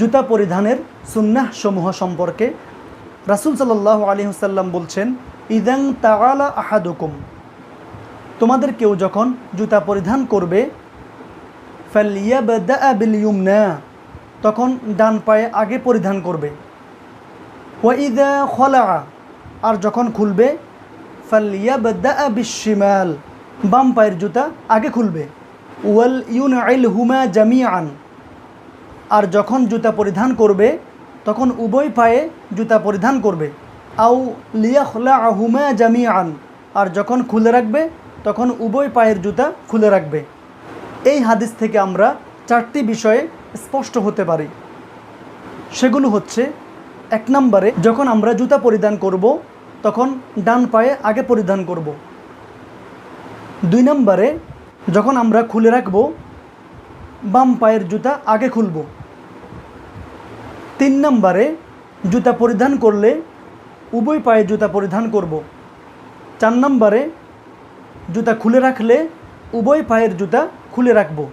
জুতা পরিধানের সুন্নাহ সমূহ সম্পর্কে রাসুল সাল্লাহ আলী হুসাল্লাম বলছেন, ইদাং তাগালা আহাদুকুম। তোমাদের কেউ যখন জুতা পরিধান করবে ফালিয়াবদা বিল ইউমনা তখন ডান পায়ে আগে পরিধান করবে। ওয়াইদা খলা আর যখন খুলবে ফালিয়াবদা বিশিমাল বাম পায়ের জুতা আগে খুলবে। ওয়াল ইউন আইল হুমা জামিয়ান আর যখন জুতা পরিধান করবে, তখন উভয় পায়ে জুতা পরিধান করবে। আউ লিয়াখলা হুমা আন আর যখন খুলে রাখবে, তখন উভয় পায়ের জুতা খুলে রাখবে। এই হাদিস থেকে আমরা চারটি বিষয়ে স্পষ্ট হতে পারি। সেগুলো হচ্ছে, এক নম্বরে, যখন আমরা জুতা পরিধান করব, তখন ডান পায়ে আগে পরিধান করব। দুই নম্বরে, যখন আমরা খুলে রাখব বাম পায়ের জুতা আগে খুলব। তিন নম্বরে জুতা পরিধান করলে উভয় পায়ে জুতা পরিধান করব। চার নম্বরে জুতা খুলে রাখলে উভয় পায়ের জুতা খুলে রাখব।